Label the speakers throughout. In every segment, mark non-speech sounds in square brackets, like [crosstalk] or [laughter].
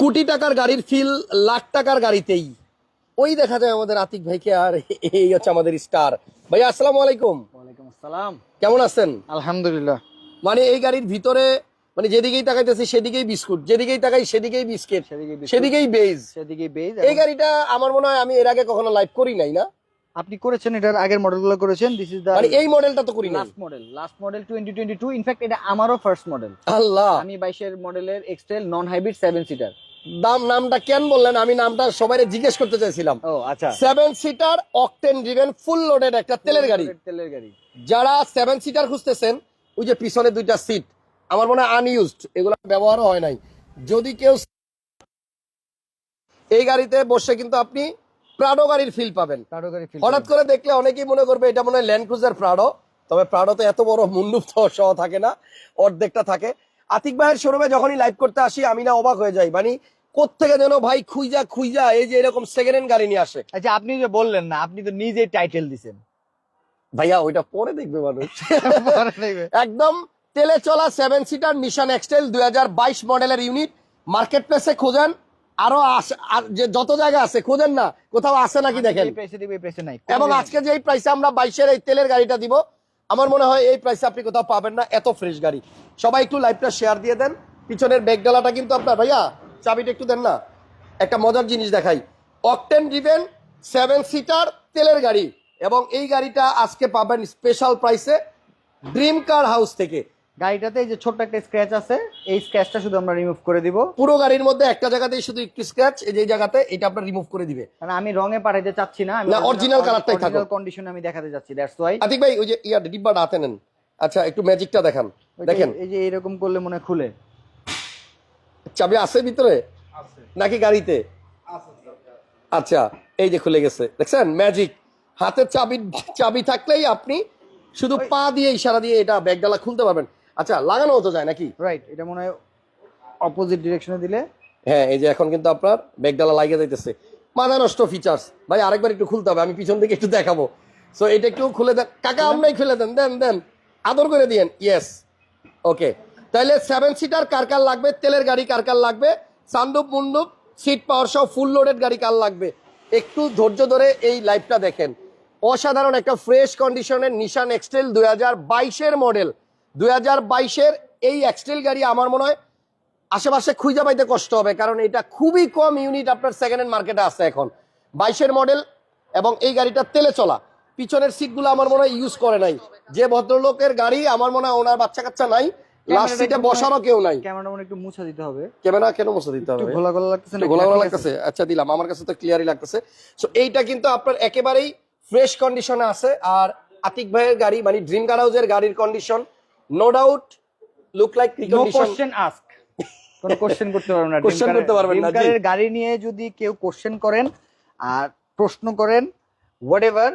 Speaker 1: কোটি টাকার গাড়ির ফিল লাখ টাকার গাড়িতেই। ওই দেখা যায় আমাদের আতিক ভাইকে আর এই হচ্ছে আমাদের স্টার ভাই আসসালামু আলাইকুম।
Speaker 2: ওয়ালাইকুম আসসালাম।
Speaker 1: কেমন আছেন?
Speaker 2: আলহামদুলিল্লাহ।
Speaker 1: মানে এই গাড়ির ভিতরে মানে যেদিকেই তাকাইতেছি সেদিকেই বিস্কুট যেদিকেই তাকাই সেদিকেই বিস্কিট
Speaker 2: সেদিকে বিস্কুট,
Speaker 1: সেদিকেই বেজ
Speaker 2: সেদিকে বেজ
Speaker 1: এই গাড়িটা আমার মনে হয় আমি এর আগে কখনো লাইভ করি নাই না?
Speaker 2: আপনি করেছেন এটার আগের মডেলগুলো করেছেন দিস ইজ দা
Speaker 1: মানে এই মডেলটা তো করি নাই।
Speaker 2: Last model last model 2022 in fact এটা আমারও ফার্স্ট মডেল
Speaker 1: আল্লাহ।
Speaker 2: আমি 22 এর মডেলের এক্সটেল নন হাইব্রিড 7 সিটার
Speaker 1: দাম নামটা কেন বললেন? আমি নামটা সবাই জিজ্ঞেস করতে চাইছিলাম।
Speaker 2: ও আচ্ছা।
Speaker 1: Seven seater octane driven full loaded একটা তেলের গাড়ি।
Speaker 2: তেলের গাড়ি।
Speaker 1: যারা সেভেন সিটার খুঁজতেছেন ওই যে পিছনে দুইটা সিট আমার মনে হয় আনইউজড এগুলো ব্যবহারও হয় নাই। যদি কেউ এই গাড়িতে বসে কিন্তু আপনি প্রাডো গাড়ির ফিল পাবেন। হঠাৎ করে দেখলে অনেকেই মনে করবে এটা মনে হয় ল্যান্ড ক্রুজার প্রাডো তবে প্রাডোতে এত বড় মুন্ডুপ সহ থাকে না অর্ধেকটা থাকে। আতিক ভাইয়ের শোরুমে যখনই লাইভ করতে আসি আমি না অবাক হয়ে যাই। মানে কোত্থেকে যেন ভাই খুইজা খুইজা এই যে এরকম সেকেন্ড হ্যান্ড গাড়ি নিয়ে আসে।
Speaker 2: আচ্ছা আপনি যে বললেন না আপনি তো নিজেই টাইটেল দিছেন।
Speaker 1: ভাইয়া ওইটা পরে দেখবে মানুষ। [laughs] একদম তেলে চলা সেভেন সিটার নিশান এক্সটেল দুই হাজার বাইশ মডেলের ইউনিট মার্কেট প্লেসে খোঁজেন। আরও যে যত জায়গা আছে খোঁজেন না। কোথাও আছে নাকি দেখেন। এবং আজকে যে প্রাইসে আমরা বাইশের এই তেলের গাড়িটা দিব আমার মনে হয় এই প্রাইসে আপনি কোথাও পাবেন না, এত ফ্রেশ গাড়ি। সবাই একটু লাইভটা শেয়ার দিয়ে দেন। পিছনের ব্যাগডালাটা কিন্তু আপনার, ভাইয়া, চাবিটা একটু দেন না। একটা মজার জিনিস দেখাই। অকটেন ডিভেন সেভেন সিটার তেলের গাড়ি। এবং এই গাড়িটা আজকে পাবেন স্পেশাল প্রাইসে ড্রিম কার হাউস থেকে।
Speaker 2: গাড়িটাতে এই যে ছোট্ট একটা স্ক্র্যাচ আছে এই স্ক্র্যাচটা শুধু আমরা রিমুভ করে দিব।
Speaker 1: পুরো গাড়ির মধ্যে একটা জায়গাতেই শুধু একটু স্ক্র্যাচ এই যে জায়গাতে এটা আপনার রিমুভ করে দিবে।
Speaker 2: কারণ আমি রঙে পাঠাইতে চাচ্ছি না
Speaker 1: না, original colourটাই থাকুক।
Speaker 2: কন্ডিশনে আমি দেখাতে যাচ্ছি দ্যাটস ওয়াই
Speaker 1: আতিক ভাই ওই যে ইয়া ডিব্বাটা হাতে নেন। আচ্ছা একটু ম্যাজিকটা দেখান। দেখেন।
Speaker 2: এই যে এরকম করলে মনে হয় খুলে।
Speaker 1: চাবি আছে ভিতরে? নাকি গাড়িতে? আচ্ছা এই যে খুলে গেছে। দেখছেন? ম্যাজিক হাতের চাবি চাবি থাকলেই আপনি শুধু পা দিয়ে ইশারা দিয়ে এটা ব্যাগডালা খুলতে পারবেন। আচ্ছা লাগানো হতো যায় নাকি?
Speaker 2: রাইট এটা মনে হয় অপোজিট ডিরেকশনে দিলে।
Speaker 1: হ্যাঁ এই যে এখন কিন্তু আপনার ব্যাগডালা লাগিয়ে যাইতেছে মাথা নষ্ট ফিচার্স ভাই আরেকবার একটু খুলতে হবে আমি পিছন থেকে একটু দেখাবো। সো এটা একটু খুলে দেন। কাকা আমরাই খুলে দেন দেন দেন। আদর করে দিয়েন। ইয়েস ওকে তাহলে সেভেন সিটার কার কার লাগবে? তেলের গাড়ি কার কার লাগবে? সান্দুপ মুন্ডুপ সিট পাওয়ার সহ ফুল লোডেড গাড়ি কার লাগবে? একটু ধৈর্য ধরে এই লাইভটা দেখেন। অসাধারণ একটা ফ্রেশ কন্ডিশনের নিশান এক্সটেল দুই হাজার বাইশের মডেল দুই হাজার বাইশের এই এক্সটেল গাড়ি আমার মনে হয় আশেপাশে খুঁজে পাইতে কষ্ট হবে কারণ এটা খুবই কম ইউনিট আপনার সেকেন্ড হ্যান্ড মার্কেটে আছে এখন। বাইশের মডেল এবং এই গাড়িটা তেলে চলা। পিছনের সিটগুলো আমার মনে হয় ইউজ করে নাই। যে ভদ্রলোকের গাড়ি আমার মনে হয় ওনার বাচ্চা কাচ্চা নাই লাস্ট সিটে বসারও কেউ নাই।
Speaker 2: ক্যামেরাটা মনে একটু মুছে দিতে হবে।
Speaker 1: ক্যামেরা কেন মুছে দিতে হবে?
Speaker 2: ঘোলা ঘোলা লাগতেছে না?
Speaker 1: ঘোলা ঘোলা লাগতেছে? আচ্ছা দিলাম। আমার কাছে তো ক্লিয়ারই লাগতেছে। সো এইটা কিন্তু আপনার একেবারেই ফ্রেশ কন্ডিশনে আছে। আর আতিক ভাইয়ের গাড়ি মানে ড্রিম কার হাউসের গাড়ির condition no doubt look like
Speaker 2: question ask কোনো কোশ্চেন [laughs] করতে পারবেন না car-
Speaker 1: করতে পারবেন না,
Speaker 2: গাড়ি নিয়ে যদি কেউ কোশ্চেন করেন আর প্রশ্ন করেন হোয়াট এভার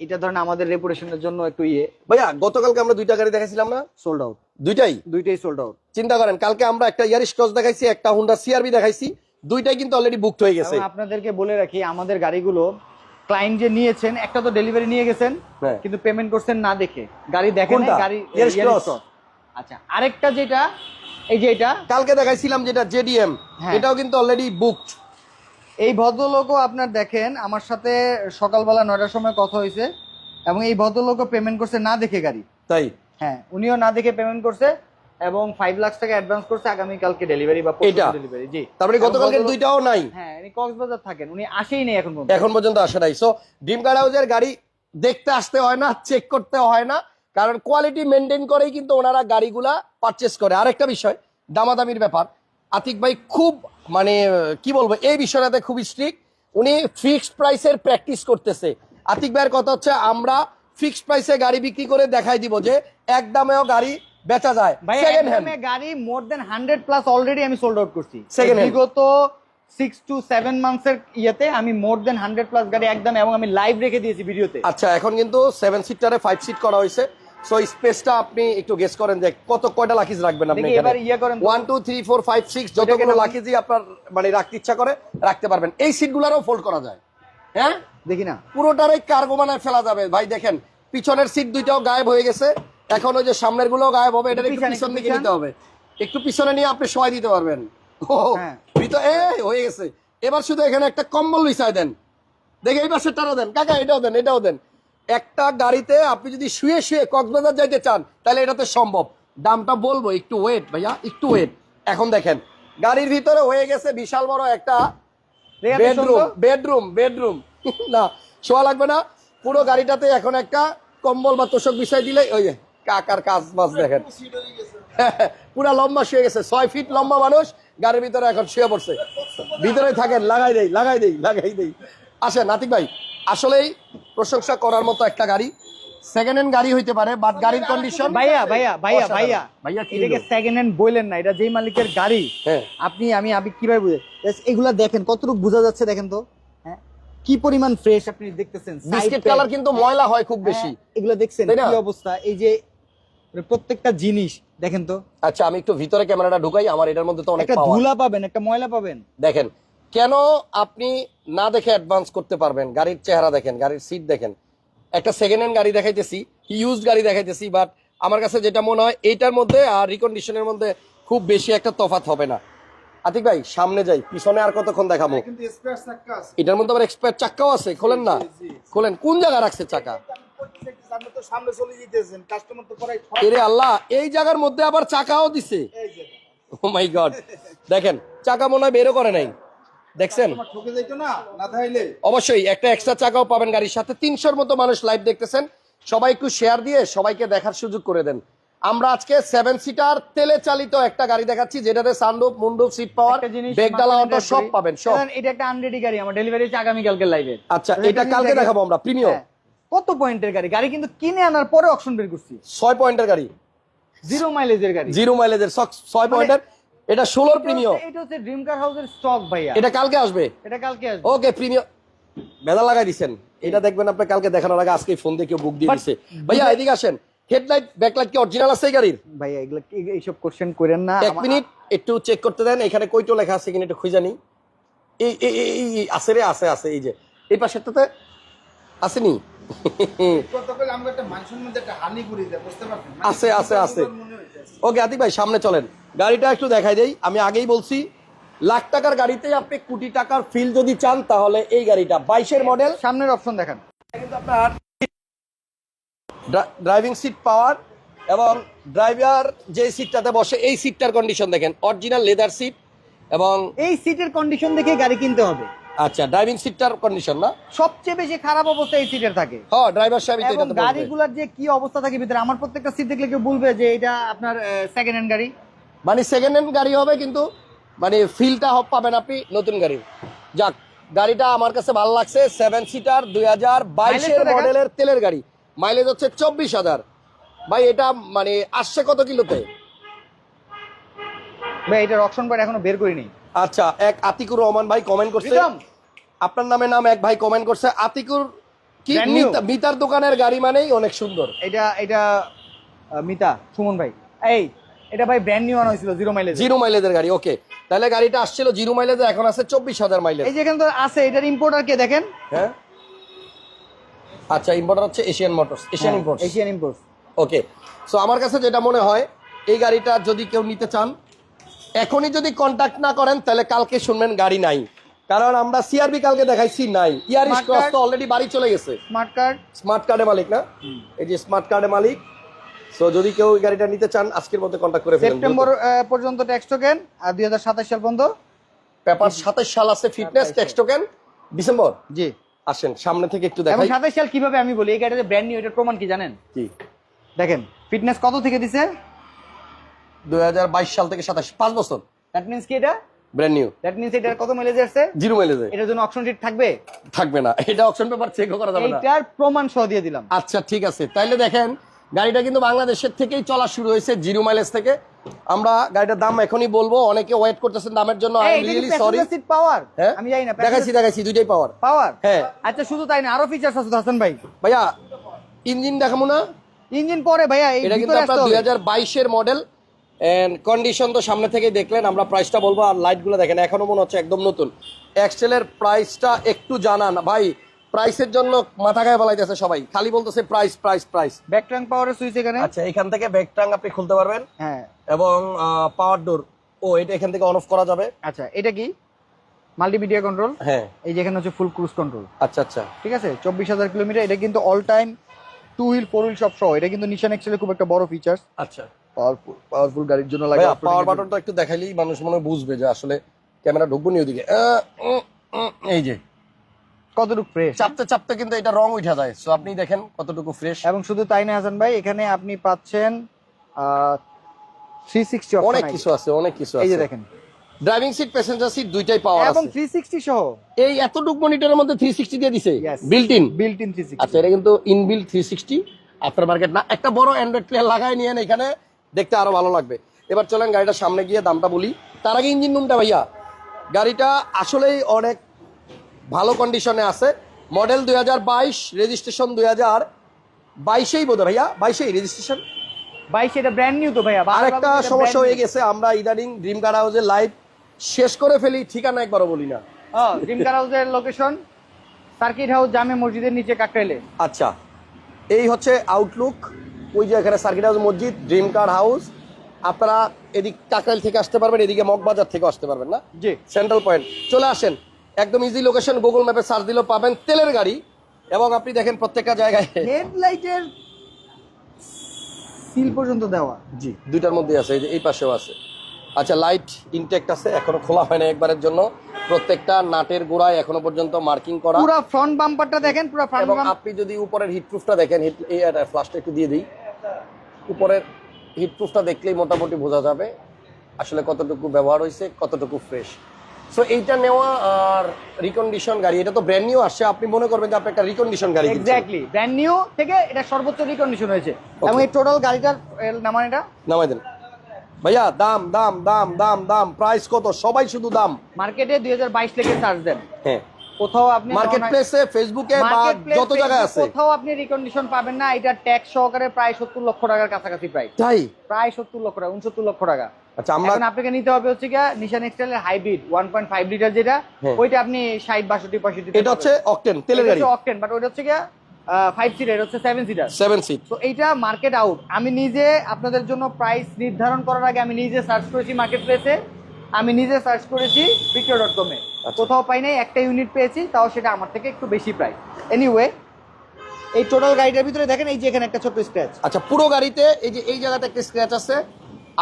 Speaker 2: এটা ধরেন আমাদের রেপুটেশনের জন্য একটু ইয়ে।
Speaker 1: ভাইয়া গতকালকে আমরা দুইটা গাড়ি দেখাইছিলাম না?
Speaker 2: সোল্ড আউট
Speaker 1: দুইটাই?
Speaker 2: দুইটাই সোল্ড আউট
Speaker 1: চিন্তা করেন কালকে আমরা একটা ইয়ারিশ ক্রস দেখাইছি একটা হুন্ডা সিআরবি দেখাইছি দুইটাই কিন্তু অলরেডি বুকড হয়ে গেছে।
Speaker 2: আপনাদেরকে বলে রাখি আমাদের গাড়িগুলো ক্লায়েন্ট যে নিয়েছেন একটা তো ডেলিভারি নিয়ে গেছেন
Speaker 1: হ্যাঁ।
Speaker 2: কিন্তু পেমেন্ট করছেন না দেখে। গাড়ি দেখেন গাড়ি। আচ্ছা আরেকটা যেটা এই যে এটা।
Speaker 1: কালকে দেখাইছিলাম যেটা জেডিএম
Speaker 2: হ্যাঁ।
Speaker 1: এটাও কিন্তু অলরেডি বুকড
Speaker 2: এই ভদ্রলোকও আপনার দেখেন আমার সাথে সকালবেলা নয়টার সময় কথা হয়েছে এবং এই ভদ্রলোকও পেমেন্ট করছে না দেখে গাড়ি।
Speaker 1: তাই?
Speaker 2: হ্যাঁ উনিও না দেখে পেমেন্ট করছে এবং ফাইভ লাখ টাকা অ্যাডভান্স করছে আগামী কালকে ডেলিভারি বা
Speaker 1: এটা?
Speaker 2: ডেলিভারি জি।
Speaker 1: তারপরে
Speaker 2: এবং
Speaker 1: গতকালকে দুইটাও নাই।
Speaker 2: হ্যাঁ উনি কক্সবাজার থাকেন উনি আসেই নেই এখন পর্যন্ত।
Speaker 1: এখন পর্যন্ত আসে নাই। সো ড্রিম কার হাউসের গাড়ি দেখতে আসতে হয় না চেক করতে হয় না কারণ কোয়ালিটি মেনটেন করেই কিন্তু ওনারা গাড়িগুলা পারচেস করে। আরেকটা বিষয় দামাদামির ব্যাপার। আতিক ভাই খুব মানে কি বলব এই বিষয়টাতে খুব স্ট্রিক্ট উনি ফিক্সড প্রাইসের প্র্যাকটিস করতেছে। আতিক ভাইয়ের কথা হচ্ছে আমরা ফিক্সড প্রাইসে গাড়ি বিক্রি করে দেখাই দিব যে এক দামেও গাড়ি বেচা যায়। সেকেন্ড হ্যান্ড
Speaker 2: গাড়ি more then hundred plus already আমি সোল্ড আউট করছি।
Speaker 1: Second hand.
Speaker 2: বিগত সিক্স টু সেভেন মান্থসের ইয়েতে আমি মোর দেন হান্ড্রেড প্লাস গাড়ি একদম এবং আমি লাইভ রেখে দিয়েছি ভিডিওতে
Speaker 1: আচ্ছা এখন কিন্তু সেভেন সিটারে ফাইভ সিট করা হয়েছে। সো স্পেসটা আপনি একটু গেস করেন যে কত কয়টা লাকিজ রাখবেন আপনি
Speaker 2: এবার ইয়ে করেন তো।
Speaker 1: One two three four five six যতগুলো লাকিজই আপনার মানে রাখতে ইচ্ছা করে রাখতে পারবেন। এই সিটগুলোরও ফোল্ড করা যায়। হ্যাঁ?
Speaker 2: দেখি না।
Speaker 1: পুরোটারই কার্গো বানায় ফেলা যাবে। ভাই দেখেন পিছনের সিট দুইটাও গায়েব হয়ে গেছে। এখন ওই যে সামনেরগুলো গায়েব হবে এটা একটু
Speaker 2: পিছনে,
Speaker 1: দিকে নিতে হবে। একটু পিছনে নিয়ে আপনি সময় দিতে পারবেন। ও
Speaker 2: হ্যাঁ।
Speaker 1: এ হয়ে গেছে। এবার শুধু এখানে একটা কম্বল বিছায় দেন। দেখে এই পাশেরটারও দেন। কাকা এটাও দেন এটাও দেন। একটা গাড়িতে আপনি যদি শুয়ে শুয়ে কক্সবাজার যাইতে চান তাহলে এটাতে সম্ভব। দামটা বলব একটু ওয়েট ভাইয়া একটু ওয়েট এখন দেখেন গাড়ির ভিতরে হয়ে গেছে বিশাল বড় একটা বেডরুম বেডরুম বেডরুম না শোয়া লাগবে না। পুরো গাড়িটাতে এখন একটা কম্বল বা তোষক বিষয় দিলে ওই কাকার কাজ বাজ দেখেন। [laughs] পুরা লম্বা শুয়ে গেছে। ছয় ফিট লম্বা মানুষ গাড়ির ভিতরে এখন শুয়ে পড়ছে। ভিতরে থাকেন লাগাই দেই লাগাই দেই লাগাই দেই। আসেন নাতিক ভাই আসলেই প্রশংসা করার মতো একটা গাড়ি। সেকেন্ড হ্যান্ড গাড়ি হইতে পারে বাট গাড়ির কন্ডিশন
Speaker 2: ভাইয়া ভাইয়া ভাইয়া ভাইয়া।
Speaker 1: ভাইয়া কি
Speaker 2: এটাকে সেকেন্ড হ্যান্ড বললেন না? এটা যেই মালিকের গাড়ি।
Speaker 1: হ্যাঁ।
Speaker 2: আপনি আমি আমি কীভাবে বুঝে এগুলা দেখেন কতটুকু বোঝা যাচ্ছে দেখেন তো। হ্যাঁ? কি পরিমাণ ফ্রেশ আপনি দেখতেছেন?
Speaker 1: বিস্কিট কালার কিন্তু ময়লা হয় খুব বেশি।
Speaker 2: হ্যাঁ, এগুলা দেখছেন কি অবস্থা? এই যে প্রত্যেকটা জিনিস দেখেন তো।
Speaker 1: আচ্ছা আমি একটু ভিতরে ক্যামেরাটা ঢুকাই আমার এটার মধ্যে তো অনেক
Speaker 2: একটা ধুলা পাবেন একটা ময়লা পাবেন।
Speaker 1: দেখেন কেন আপনি না দেখে অ্যাডভান্স করতে পারবেন? গাড়ির চেহারা দেখেন গাড়ির সিট দেখেন। একটা সেকেন্ড হ্যান্ড গাড়ি দেখাইতেছি ইউজড গাড়ি দেখাইতেছি বাট আমার কাছে যেটা মনে হয় এইটার মধ্যে আর রিকন্ডিশনের মধ্যে খুব বেশি একটা তফাৎ হবে না। আতিক ভাই সামনে যাই পিছনে আর কতক্ষণ দেখাবো?
Speaker 3: কিন্তু স্পেয়ার চাক্কা আছে।
Speaker 1: এটার মধ্যে আবার এক্সপায়ার চাক্কাও আছে খোলেন না? খোলেন কোন জায়গায় রাখছে চাকা?
Speaker 3: আপনি তো সামনে চলে যেতেছেন কাস্টমার তো করাই
Speaker 1: এরে আল্লাহ এই জায়গার মধ্যে আবার চাকাও দিছে। ও মাই গড দেখেন চাকা মনে হয় বেরো করে নাই। দেখছেন?
Speaker 3: তোমার ঠকে যাইতো না না তাইলে
Speaker 1: অবশ্যই একটা এক্সট্রা চাকাও পাবেন গাড়ির সাথে। তিনশোর মতো মানুষ লাইভ দেখতেছেন। সবাই একটু শেয়ার দিয়ে সবাইকে দেখার সুযোগ করে দেন। আমরা আজকে সেভেন সিটার তেলে চালিত একটা গাড়ি দেখাচ্ছি যেটাতে সানরুফ মুন্ডুপ সিট পাওয়ার বেগডালা অটো সব পাবেন সব।
Speaker 2: এটা একটা আনরেডি গাড়ি আমার ডেলিভারি হচ্ছে আগামী কালকে লাইভে
Speaker 1: আচ্ছা এটা কালকে দেখাবো আমরা প্রিমিয়াম
Speaker 2: কত পয়েন্টের গাড়ি? গাড়ি কিন্তু কিনে আনার পরে অপশন বের করছি।
Speaker 1: ছয় পয়েন্টের গাড়ি।
Speaker 2: জিরো মাইলেজের গাড়ি।
Speaker 1: জিরো মাইলেজের ছয় পয়েন্টের। এটা ষোলোর প্রিমিয়াম
Speaker 2: এটা হচ্ছে ড্রিম কার হাউসের স্টক ভাইয়া।
Speaker 1: এটা কালকে আসবে।
Speaker 2: এটা কালকে আসবে।
Speaker 1: ওকে প্রিমিয়াম বেদা লাগাই দিছেন। এটা দেখবেন আপনি কালকে দেখানোর আগে আজকে ফোন দিয়ে কেউ বুক দিয়ে দিছে। ভাইয়া এদিকে আসেন। হেডলাইট ব্যাকলাইট কি অরিজিনাল আছে গাড়ির?
Speaker 2: ভাইয়া এগুলো কি- এইসব কোশ্চেন করেন না।
Speaker 1: এক মিনিট একটু চেক করতে দেন। এখানে কইটো লেখা আছে কিনা একটু খুঁজে নি। এই আছে রে আছে আছে এই যে। এই পাশেরটাতে আসেনি?
Speaker 3: পারছেন?
Speaker 1: আছে, আছে, আছে।
Speaker 3: মনে।
Speaker 1: ওকে আতিক ভাই সামনে চলেন। গাড়িটা একটু দেখাই দেই। আমি আগেই বলছি লাখ টাকার গাড়িতে আপনি কোটি টাকার ফিল যদি চান তাহলে এই গাড়িটা বাইশের মডেল
Speaker 2: সামনের অপশন দেখান।
Speaker 1: কিন্তু আপনার ড্রাইভিং সিট পাওয়ার এবং ড্রাইভার যে সিটটাতে বসে এই সিটটার কন্ডিশন দেখেন। অরিজিনাল লেদার সিট এবং
Speaker 2: এই সিটের কন্ডিশন দেখে গাড়ি কিনতে হবে।
Speaker 1: আচ্ছা ড্রাইভিং সিটটার কন্ডিশন না?
Speaker 2: সবচেয়ে বেশি খারাপ অবস্থা এই সিটের থাকে।
Speaker 1: হ্যাঁ ড্রাইভার সাহেব
Speaker 2: এবং গাড়িগুলোর যে কি অবস্থা থাকে ভিতরে আমার প্রত্যেকটা সিট দেখলে কেউ বলবে যে এটা আপনার সেকেন্ড হ্যান্ড গাড়ি।
Speaker 1: মানে সেকেন্ড হ্যান্ড গাড়ি হবে কিন্তু মানে ফিলটা পাবেন আপনি নতুন গাড়ি। যাক গাড়িটা আমার কাছে ভালো লাগছে সেভেন সিটার দুই হাজার বাইশের। মডেলের তেলের গাড়ি। মাইলেজ হচ্ছে চব্বিশ হাজার। ভাই এটা মানে আসছে কত কিলোতে?
Speaker 2: ভাই এটার অপশন বার এখনও বের করিনি।
Speaker 1: আচ্ছা এক আতিকুর রহমান ভাই কমেন্ট করছে। আপনার নামে নাম এক ভাই কমেন্ট করছে আতিকুর কি মিতার দোকানের গাড়ি মানেই অনেক সুন্দর।
Speaker 2: এটা এটা মিতা সুমন ভাই। এই এটা ভাই ব্র্যান্ড নিউ আনা হয়েছিল জিরো মাইলেজ
Speaker 1: জিরো মাইলেজের গাড়ি ওকে তাহলে গাড়িটা আসছিল জিরো মাইলেজে এখন আছে চব্বিশ হাজার মাইলেজ
Speaker 2: এই যে এখানে তো আছে এটার ইম্পোর্টার কে দেখেন?
Speaker 1: হ্যাঁ? আচ্ছা ইম্পোর্টার হচ্ছে Asian Motors Asian import
Speaker 2: Asian import
Speaker 1: okay so আমার কাছে যেটা মনে হয় এই গাড়িটা যদি কেউ নিতে চান এখনই যদি কন্ট্যাক্ট না করেন তাহলে কালকে শুনবেন গাড়ি নাই। কারণ আমরা সিআরবি কালকে দেখাইছি নাই। ইয়ারিশ
Speaker 2: Smart
Speaker 1: ক্রস তো অলরেডি বাড়ি চলে গেছে।
Speaker 2: স্মার্ট কার্ড
Speaker 1: স্মার্ট কার্ডের মালিক না? এই যে স্মার্ট কার্ডের মালিক সো যদি কেউ এই গাড়িটা নিতে চান আজকের মধ্যে কন্ট্যাক্ট করে ফেলেন।
Speaker 2: সেপ্টেম্বর পর্যন্ত ট্যাক্স টোকেন আর দুই হাজার সাতাশ সাল পর্যন্ত
Speaker 1: পেপার সাতাশ সাল আছে ফিটনেস টেক্সট টোকেন ডিসেম্বর
Speaker 2: জি।
Speaker 1: আসেন সামনে থেকে একটু
Speaker 2: এবং
Speaker 1: দেখাই
Speaker 2: সাতাশ সাল কীভাবে আমি বলি? এই গাড়িতে ব্র্যান্ড নিউ এটার প্রমাণ কি জানেন?
Speaker 1: কি?
Speaker 2: দেখেন ফিটনেস কত থেকে দিছে?
Speaker 1: দুই হাজার বাইশ সাল থেকে সাতাশ পাঁচ বছর।
Speaker 2: দ্যাট মিন্স কি এটা?
Speaker 1: ব্র্যান্ড নিউ
Speaker 2: দ্যাট মিন্স এটার কত মাইলেজ আসছে?
Speaker 1: জিরো মাইলেজে
Speaker 2: এটার জন্য অপশন শিট থাকবে?
Speaker 1: থাকবে না। এটা অপশন পেপার চেকও করা যাবে না।
Speaker 2: এইটার প্রমাণ সহ দিয়ে দিলাম।
Speaker 1: আচ্ছা ঠিক আছে। তাইলে দেখেন গাড়িটা কিন্তু বাংলাদেশের থেকেই চলা শুরু হয়েছে জিরো মাইলেজ থেকে। আমরা গাড়িটার দাম এখনই বলব। অনেকে ওয়েট করতেছেন দামের জন্য। I am really sorry
Speaker 2: seat power
Speaker 1: হ্যাঁ?
Speaker 2: আমি জানি না
Speaker 1: দেখাইছি দেখাইছি দুইটাই পাওয়ার
Speaker 2: পাওয়ার
Speaker 1: হ্যাঁ।
Speaker 2: আচ্ছা শুধু তাই না আরও ফিচার্স আছে হাসান ভাই।
Speaker 1: ভাইয়া ইঞ্জিন দেখাবো না।
Speaker 2: ইঞ্জিন পরে ভাইয়া
Speaker 1: এটা কিন্তু আপনার
Speaker 2: আসতে
Speaker 1: দুই হাজার বাইশের মডেল এন্ড কন্ডিশন তো সামনে থেকে দেখলেন আমরা প্রাইসটা বলব আর লাইটগুলো দেখেন এখনও মনে হচ্ছে একদম নতুন। এক্সেলের প্রাইসটা একটু জানান। ভাই প্রাইসের জন্য মাথা গায়ে বলাইতেছে সবাই। খালি বলতেছে price price price
Speaker 2: back trunk পাওয়ারের সুইচ এখানে।
Speaker 1: আচ্ছা এখান থেকে ব্যাগ ট্রাং আপনি খুলতে পারবেন।
Speaker 2: হ্যাঁ।
Speaker 1: এবং পাওয়ার ডোর ও এটা এখান থেকে অন অফ করা যাবে।
Speaker 2: আচ্ছা এটা কি? মাল্টিমিডিয়া কন্ট্রোল
Speaker 1: হ্যাঁ।
Speaker 2: এই যেখানে হচ্ছে ফুল ক্রুজ কন্ট্রোল
Speaker 1: আচ্ছা আচ্ছা।
Speaker 2: ঠিক আছে? চব্বিশ হাজার কিলোমিটার এটা কিন্তু all time two wheel four wheel সব সহ। এটা কিন্তু নিশান এক্সেলের খুব একটা বড় ফিচার্স
Speaker 1: আচ্ছা।
Speaker 2: পাওয়ারফুল পাওয়ারফুল গাড়ির জন্য লাগে
Speaker 1: পাওয়ার বাটনটা একটু দেখাইলেই মানুষ মনে বুঝবে যে আসলে ক্যামেরা ঢুকবো নি ওদিকে এই যে।
Speaker 2: কতটুকু ফ্রেশ
Speaker 1: চাপতে চাপতে কিন্তু এটা রং উঠা যায়। সো আপনি দেখেন কতটুকু ফ্রেশ
Speaker 2: এবং শুধু তাই না হাসান ভাই এখানে আপনি পাচ্ছেন
Speaker 1: অনেক কিছু আছে অনেক কিছু
Speaker 2: এই যে দেখেন।
Speaker 1: ড্রাইভিং সিট প্যাসেঞ্জার সিট দুইটাই পাওয়ার আছে।
Speaker 2: থ্রি সিক্সটি সহ।
Speaker 1: এই এতটুক মনিটরের মধ্যে 360 দিয়ে দিছে. Built in
Speaker 2: built in three
Speaker 1: আচ্ছা এটা কিন্তু ইনবিল্ট 360 আফটার মার্কেট না একটা বড় অ্যান্ড্রয়েড প্লেয়ার লাগাই নিয়েন এখানে। দেখতে আরও ভালো লাগবে। এবার চলেন গাড়িটা সামনে গিয়ে দামটা বলি। তার আগে ইঞ্জিন রুমটা ভাইয়া গাড়িটা আসলেই অনেক ভালো কন্ডিশনে আছে। মডেল দুই হাজার বাইশ রেজিস্ট্রেশন দুই হাজার বাইশেই বোধ ভাইয়া বাইশেই রেজিস্ট্রেশন
Speaker 2: বাইশ এটা ব্র্যান্ড নিউ তো ভাইয়া।
Speaker 1: আর একটা সমস্যা হয়ে গেছে আমরা ইদানিং ড্রিম কার হাউসের লাইভ শেষ করে ফেলি ঠিকানা একবারও বলি না।
Speaker 2: ড্রিম কার হাউসের লোকেশন সার্কিট হাউস জামে মসজিদের নিচে কাকরাইলে।
Speaker 1: আচ্ছা এই হচ্ছে আউটলুক ওই যে এখানে সার্কিট হাউস মসজিদ ড্রিম কার হাউস আপনারা এদিক কাকরাইল থেকে আসতে পারবেন এদিকে মগবাজার থেকে আসতে পারবেন না?
Speaker 2: জি।
Speaker 1: সেন্ট্রাল পয়েন্ট চলে আসেন। একদম ইজি লোকেশন গুগল ম্যাপে সার্চ দিলেও পাবেন তেলের গাড়ি এবং আপনি দেখেন প্রত্যেকটা জায়গায়
Speaker 2: হেডলাইটের সিল পর্যন্ত দেওয়া।
Speaker 1: জি দুইটার মধ্যে আছে এই যে এই পাশেও আছে। আচ্ছা লাইট ইনটেক্ট আছে এখনও খোলা হয় না একবারের জন্য। প্রত্যেকটা নাটের গোড়ায় এখনও পর্যন্ত মার্কিং করা।
Speaker 2: পুরো ফ্রন্ট বাম্পারটা দেখেন পুরো ফ্রন্ট বাম্পার
Speaker 1: আপনি যদি উপরের হিটপ্রুফটা দেখেন হিট এই ফ্লাশটা একটু দিয়ে দিই। উপরের হিটপ্রুফটা দেখলেই মোটামুটি বোঝা যাবে আসলে কতটুকু ব্যবহার হয়েছে কতটুকু ফ্রেশ সো এইটা নেওয়া আর রিকন্ডিশন গাড়ি এটা তো ব্র্যান্ড নিউ আসছে আপনি মনে করবেন যে আপনি একটা রিকন্ডিশন গাড়ি
Speaker 2: এক্স্যাক্টলি ব্র্যান্ড নিউ থেকে এটা সর্বোচ্চ রিকন্ডিশন হয়েছে। এবং এই টোটাল গাড়িটার নামান এটা?
Speaker 1: নামাই দেন। ভাইয়া দাম দাম দাম দাম দাম প্রাইস কত? সবাই শুধু দাম।
Speaker 2: মার্কেটে দুই হাজার বাইশ থেকে চার্জ দেন।
Speaker 1: হ্যাঁ।
Speaker 2: কোথাও আপনি
Speaker 1: মার্কেট প্লেসে ফেসবুকে বা যত জায়গায় আছে।
Speaker 2: কোথাও আপনি রিকন্ডিশন পাবেন না। এটা ট্যাক্স সহকারে প্রায় সত্তর লক্ষ টাকার কাছাকাছি প্রায়
Speaker 1: তাই?
Speaker 2: প্রায় সত্তর লক্ষ টাকা উনসত্তর লক্ষ টাকা।
Speaker 1: আচ্ছা আমরা
Speaker 2: এখন আপনাকে নিতে হবে হচ্ছে গিয়া Nissan এক্সটেলের hybrid one point five litre যেটা।
Speaker 1: হ্যাঁ।
Speaker 2: ওইটা আপনি ষাট বাষট্টি পঁয়ষট্টি
Speaker 1: এটা হচ্ছে অকটেন তেলের গাড়ি।
Speaker 2: অকটেন বাট ওইটা হচ্ছে গিয়া ফাইভ সিটার এটা হচ্ছে সেভেন সিটার
Speaker 1: সেভেন সিট
Speaker 2: তো এইটা মার্কেট আউট আমি নিজে আপনাদের জন্য প্রাইস নির্ধারণ করার আগে আমি নিজে সার্চ করেছি মার্কেট প্লেসে আমি নিজে সার্চ করেছি বিক্রয় ডট কমে। কোথাও পাই নাই একটা ইউনিট পেয়েছি তাও সেটা আমার থেকে একটু বেশি প্রাইস এনিওয়ে এই টোটাল গাড়িটার ভিতরে দেখেন এই যে এখানে একটা ছোট স্ক্র্যাচ
Speaker 1: আচ্ছা পুরো গাড়িতে এই যে এই জায়গাতে একটা স্ক্র্যাচ আছে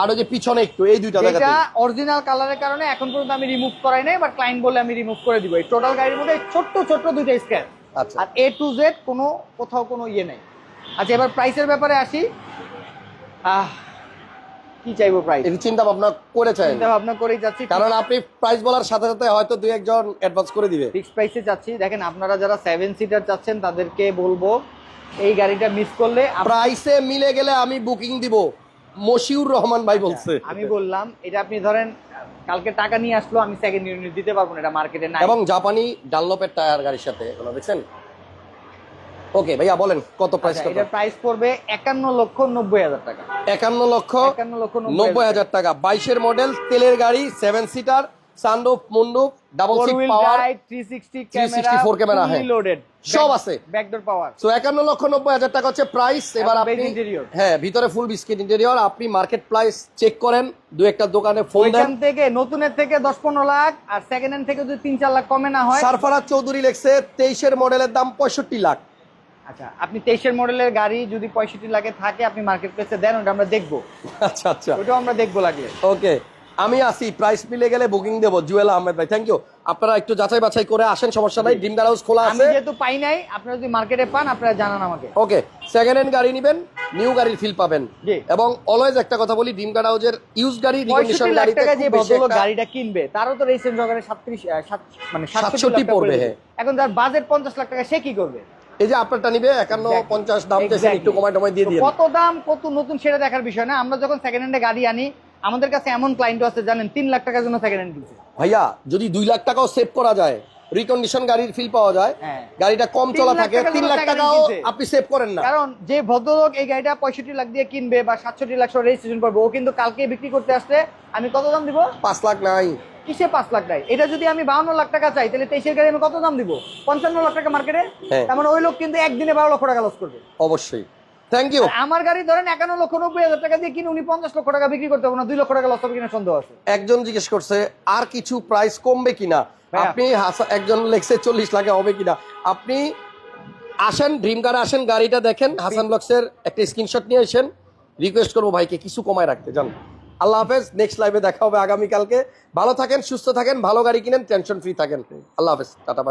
Speaker 1: আর ওই যে পিছনে একটু এই দুইটা জায়গাতে।
Speaker 2: এটা অরিজিনাল কালারের কারণে এখন পর্যন্ত আমি রিমুভ করাই নাই বাট ক্লায়েন্ট বলে আমি রিমুভ করে দিব। এই টোটাল গাড়ির মধ্যে ছোট্ট ছোট্ট দুইটা স্ক্র্যাচ
Speaker 1: আচ্ছা।
Speaker 2: আর এ টু জেড কোনো কোথাও কোনো ইয়ে নেই। আচ্ছা এবার প্রাইসের ব্যাপারে আসি। আহ কি চাইব প্রাইস
Speaker 1: এই চিন্তা ভাবনা করেছেন
Speaker 2: চিন্তা ভাবনা করেই যাচ্ছি।
Speaker 1: কারণ আপনি প্রাইস বলার সাথে সাথে হয়তো দুই একজন অ্যাডভান্স করে দিবে।
Speaker 2: ফিক্স প্রাইসে যাচ্ছি। দেখেন আপনারা যারা সেভেন সিটার চাচ্ছেন তাদেরকে বলব এই গাড়িটা মিস করলে
Speaker 1: প্রাইসে মিলে গেলে আমি বুকিং দিব। মশিউর রহমান ভাই বলছে।
Speaker 2: আমি বললাম এটা আপনি ধরেন কালকে টাকা নিয়ে আসলো আমি সেকেন্ড ইউনিট দিতে পারব না এটা মার্কেটে নাই।
Speaker 1: এবং জাপানি ডানলপের টায়ার গাড়ির সাথে দেখছেন? ওকে ভাইয়া বলেন কত প্রাইস কত
Speaker 2: প্রাইস পড়বে একান্ন লক্ষ নব্বই হাজার টাকা।
Speaker 1: একান্ন লক্ষ
Speaker 2: একান্ন লক্ষ
Speaker 1: নব্বই হাজার টাকা। বাইশের মডেল তেলের গাড়ি seven seater sunroof মুন্ডুপ double seat power
Speaker 2: drive three sixty
Speaker 1: 364 camera, হ্যাঁ।
Speaker 2: লোডেড
Speaker 1: সব আছে।
Speaker 2: ব্যাকডোর পাওয়ার
Speaker 1: সো একান্ন লক্ষ নব্বই হাজার টাকা হচ্ছে প্রাইস এবার আপনি হ্যাঁ ভিতরে ফুল বিস্কিট ইন্টেরিয়র আপনি মার্কেট প্রাইস চেক করেন দু একটা দোকানে ফোন দেন।
Speaker 2: ওইখান থেকে নতুনের থেকে দশ পনেরো লাখ আর সেকেন্ড হ্যান্ড থেকে যদি তিন চার লাখ কমে না হয়
Speaker 1: সারফারাজ চৌধুরী লেখছে তেইশের মডেলের দাম পঁয়ষট্টি লাখ।
Speaker 2: আচ্ছা আপনি তেইশের মডেলের গাড়ি যদি পঁয়ষট্টি লাখে থাকে আপনি মার্কেট প্লেসে দেন ওটা আমরা দেখব।
Speaker 1: আচ্ছা আচ্ছা।
Speaker 2: ওটাও আমরা দেখব লাগলে।
Speaker 1: ওকে আমি আসি। প্রাইস মিলে গেলে বুকিং দেবো। জুয়েল আহমেদ ভাই থ্যাংক ইউ আপনারা একটু যাচাই বাছাই করে আসেন সমস্যা নাই। ডিম হাউস খোলা
Speaker 2: আমি
Speaker 1: আছে।
Speaker 2: যেহেতু পাই নাই আপনারা যদি মার্কেটে পান আপনারা জানান আমাকে।
Speaker 1: ওকে সেকেন্ড হ্যান্ড গাড়ি নেবেন নিউ গাড়ির ফিল পাবেন।
Speaker 2: জি।
Speaker 1: এবং অলওয়েজ একটা কথা বলি ডিম হাউসের ইউজ গাড়ি রিকন্ডিশন গাড়িতে
Speaker 2: যে ভদ্রলোক গাড়িটা কিনবে তারও তো রেজিস্ট্রেশন সহকারে সাতত্রিশ মানে
Speaker 1: 67
Speaker 2: সাতষট্টি
Speaker 1: পড়বে, হ্যাঁ।
Speaker 2: এখন যার বাজেট পঞ্চাশ লাখ টাকা সে কি করবে?
Speaker 1: এই যে আপনারটা নিবে একান্ন পঞ্চাশ দাম চাইছেন একটু কমাই টমাই দিয়ে
Speaker 2: কত দাম কত নতুন সেটা দেখার বিষয় না। আমরা যখন সেকেন্ড হ্যান্ডে গাড়ি আনি আমাদের কাছে এমন ক্লায়েন্ট আছে জানেন তিন লাখ টাকার জন্য সেকেন্ড হ্যান্ড কিনছে।
Speaker 1: ভাইয়া যদি দুই লাখ টাকাও সেভ করা যায় রিকন্ডিশন গাড়ির ফিল পাওয়া যায়
Speaker 2: হ্যাঁ।
Speaker 1: গাড়িটা কম চলা থাকে তিন লাখ টাকাও আপনি সেভ করেন না।
Speaker 2: কারণ যে ভদ্রলোক এই গাড়িটা পঁয়ষট্টি লাখ দিয়ে কিনবে বা সাতষট্টি লাখ রেজিস্ট্রেশন করবে ও কিন্তু কালকে বিক্রি করতে আসলে আমি কত দাম দিব?
Speaker 1: পাঁচ লাখ নাই।
Speaker 2: কিসে পাঁচ লাখ টাকা এটা যদি আমি বাউন্ন লাখ টাকা চাই তাহলে তেইশের গাড়ি আমি কত দাম দিব? পঞ্চান্ন লাখ টাকা মার্কেটে
Speaker 1: হ্যাঁ।
Speaker 2: তার মানে ওই লোক কিন্তু একদিনে বারো লক্ষ টাকা লস করবে।
Speaker 1: অবশ্যই। থ্যাংক ইউ
Speaker 2: আমার গাড়ি ধরেন একান্ন লক্ষ নব্বই হাজার টাকা দিয়ে কিনে উনি পঞ্চাশ লক্ষ টাকা বিক্রি করতে হবে না দুই লক্ষ টাকা লস হবে কিনা সন্দেহ আছে।
Speaker 1: একজন জিজ্ঞেস করছে আর কিছু প্রাইস কমবে কিনা? আপনি একজন লেখছে চল্লিশ লাখে হবে কিনা? আপনি আসেন ড্রিম কারে আসেন গাড়িটা দেখেন হাসান ব্লগসের একটা স্ক্রিনশট নিয়ে আসেন রিকোয়েস্ট করব ভাইকে কিছু কমায় রাখতে জান। আল্লাহ হাফেজ নেক্সট লাইভে দেখা হবে আগামীকালকে। ভালো থাকেন, সুস্থ থাকেন, ভালো গাড়ি কিনেন টেনশন ফ্রি থাকেন। আল্লাহ হাফেজ, টাটা বাই